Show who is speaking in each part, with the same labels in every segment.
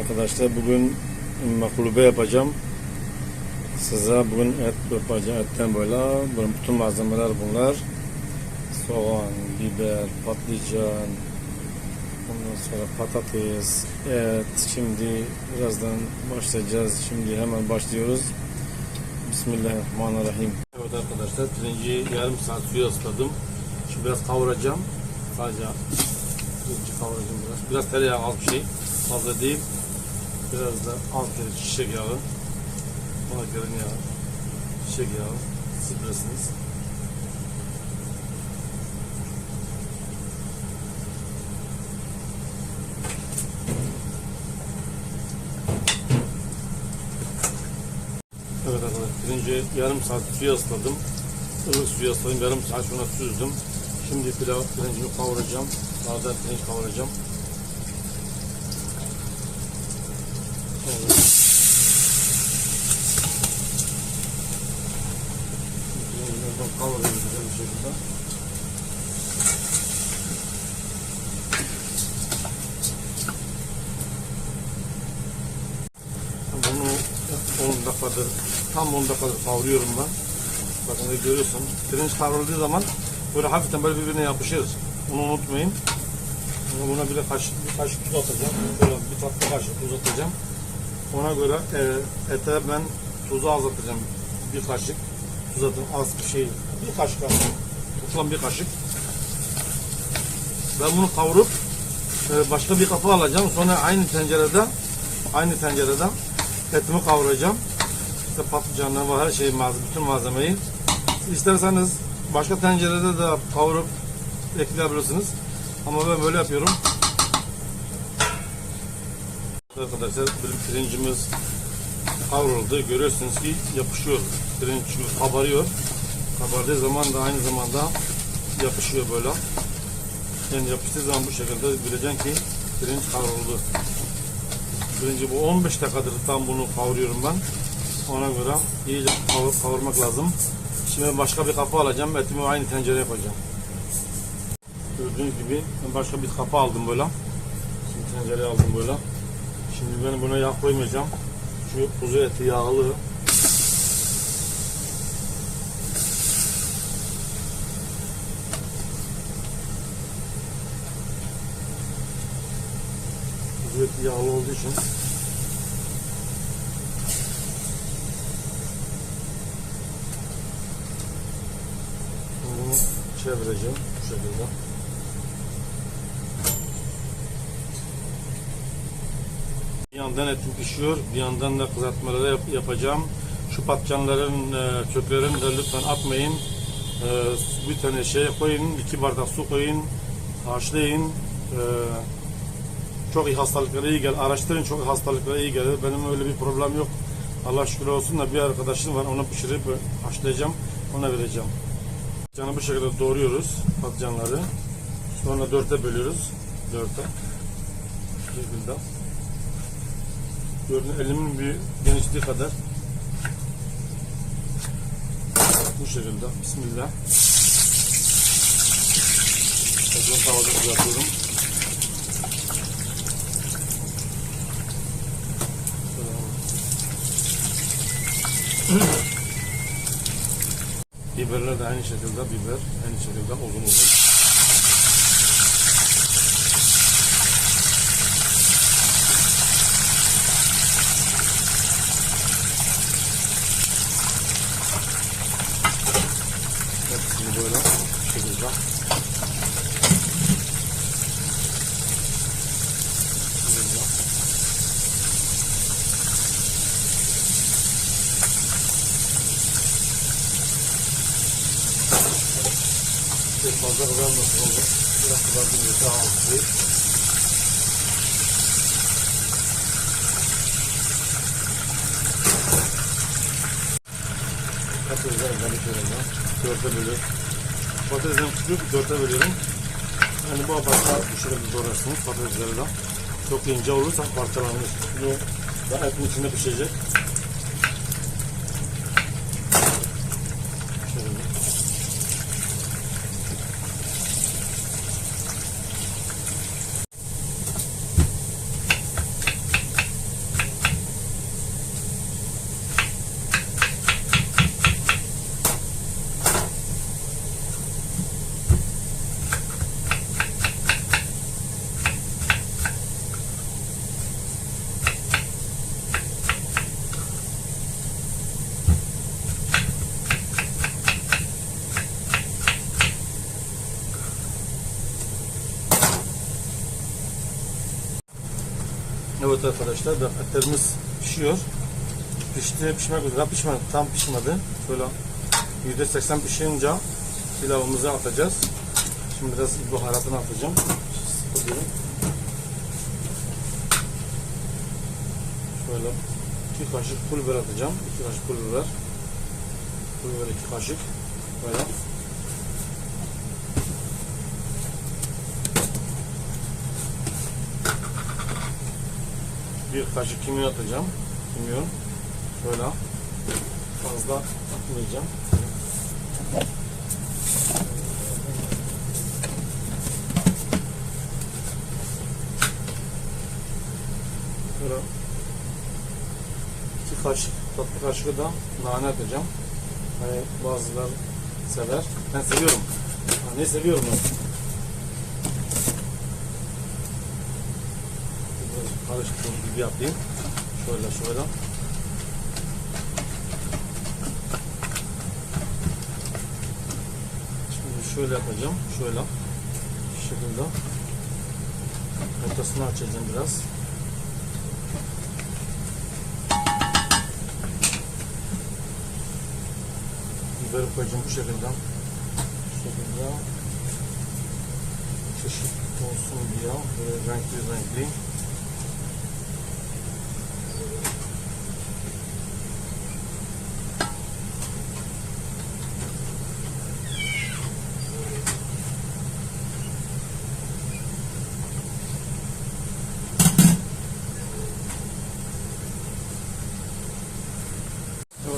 Speaker 1: Arkadaşlar bugün makulube yapacağım. Size bugün et yapacağım. Etten böyle. Bütün malzemeler bunlar. Soğan, biber, patlıcan, ondan sonra patates, et. Şimdi birazdan başlayacağız. Şimdi hemen başlıyoruz. Bismillahirrahmanirrahim. Evet arkadaşlar pirinci yarım saat suya ısladım. Şimdi biraz kavuracağım. Sadece pirinci kavuracağım biraz. Biraz tereyağı az bir şey. Fazla değil. Biraz da bir çiçek yağı. Göre yağı. Çiçek yağı. Bilirsiniz. Evet arkadaşlar pirinci yarım saat suya ısladım. Ilık suya ısladım. Yarım saat sonra süzdüm. Şimdi pilav pirincimi kavuracağım. Daha da pirinç kavuracağım. Kavuruyorum güzel bir şekilde. Bunu 10 dakikadır, tam 10 dakikadır kavuruyorum ben. Bakın görüyorsun. Pirinç kavrulduğu zaman böyle hafiften böyle birbirine yapışır. Bunu unutmayın. Buna bir kaşık, bir kaşık tuz atacağım. Böyle bir tatlı kaşık tuz atacağım. Ona göre e, ete ben tuzu az atacağım. Bir kaşık tuz atın az bir şey. Bir kaşık atacağım. Toplam bir kaşık. Ben bunu kavurup e, başka bir kapı alacağım. Sonra aynı tencerede aynı tencerede etimi kavuracağım. İşte patlıcanlar var her şeyi bütün malzemeyi. İsterseniz başka tencerede de kavurup ekleyebilirsiniz. Ama ben böyle yapıyorum. Arkadaşlar pir- pirincimiz kavruldu. Görüyorsunuz ki yapışıyor. Pirinç kabarıyor. Kabardığı zaman da aynı zamanda yapışıyor böyle. Yani yapıştığı zaman bu şekilde bileceksin ki pirinç kavruldu. Birinci bu 15 dakikadır tam bunu kavuruyorum ben. Ona göre iyice kavur, kavurmak lazım. Şimdi başka bir kapı alacağım. Etimi aynı tencereye yapacağım. Gördüğünüz gibi ben başka bir kapı aldım böyle. Şimdi tencereye aldım böyle. Şimdi ben buna yağ koymayacağım. Şu kuzu eti yağlı. Kuzu eti yağlı olduğu için Bunu çevireceğim bu şekilde. Bir yandan etim pişiyor, bir yandan da kızartmaları yap- yapacağım. Şu patlıcanların e, köklerini de lütfen atmayın. E, bir tane şey koyun, iki bardak su koyun, haşlayın. E, çok iyi hastalıklara iyi gel. Araştırın çok iyi hastalıklara iyi gelir. Benim öyle bir problem yok. Allah şükür olsun da bir arkadaşım var onu pişirip haşlayacağım. Ona vereceğim. Patlıcanı bu şekilde doğruyoruz patlıcanları. Sonra dörtte bölüyoruz. Dörtte. Bu şekilde. Gördüğünüz elimin bir genişliği kadar. Bu şekilde. Bismillah. Tekrar tavada kızartıyorum. Biberler de aynı şekilde biber, aynı şekilde uzun uzun. Hepsini böyle bu şekilde. Şekilde. Çok fazla kızarmasın oldu. Biraz kızartınca daha az değil. Patatesler karıştırıyorum. Dörtte bölüyorum. Patateslerim küçük, dörtte bölüyorum. Yani bu başta bu şekilde doğrarsınız patatesleri. Çok ince olursa parçalanır. Bu da etin içinde pişecek. Şöyle. Evet arkadaşlar da etlerimiz pişiyor. Pişti, pişmek üzere. Pişmedi, tam pişmedi. Şöyle %80 pişince pilavımızı atacağız. Şimdi biraz baharatını atacağım. Şöyle iki kaşık pul biber atacağım. İki kaşık pul biber. Pul biber iki kaşık. Böyle. Bir kaşık kimyon atacağım. Kimyon. Şöyle. Fazla atmayacağım. Şöyle. İki kaşık, tatlı kaşığı da nane atacağım. Hani bazıları sever. Ben seviyorum. Naneyi seviyorum ben. Biraz karıştırdım gibi yapayım. Şöyle şöyle. Şimdi şöyle yapacağım. Şöyle. Şu şekilde. Ortasını açacağım biraz. Biberi koyacağım bu şekilde. Bu şekilde. Çeşit olsun diye. Böyle renkli renkli.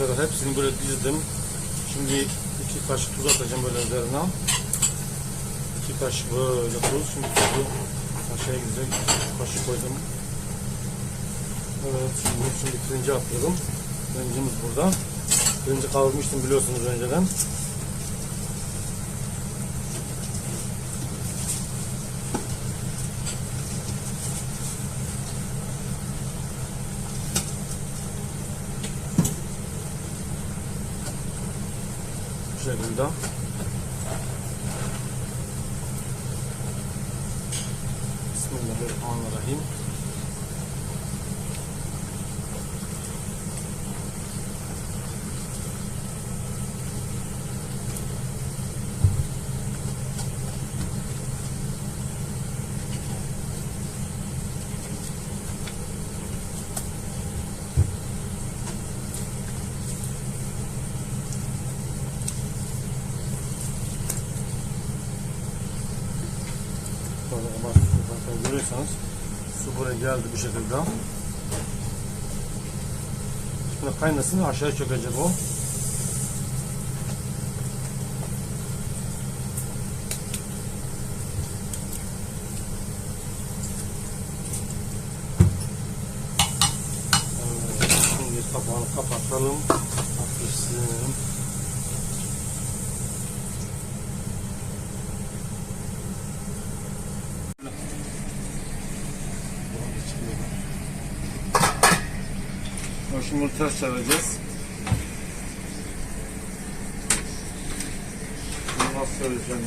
Speaker 1: Evet hepsini böyle dizdim. Şimdi iki kaşık tuz atacağım böyle üzerine. İki kaşık böyle tuz. Şimdi tuzu aşağıya gidecek. Kaşık koydum. Evet şimdi, şimdi pirinci atladım. Pirincimiz burada. Pirinci kavurmuştum biliyorsunuz önceden. Bu şekilde. Bismillahirrahmanirrahim. Böyle ama zaten görüyorsanız su buraya geldi bu şekilde. Şimdi kaynasın aşağı çökecek o. Evet, şimdi kapağını kapatalım. Hafifsin. Bunu ters çevireceğiz. Bunu nasıl çevireceğim?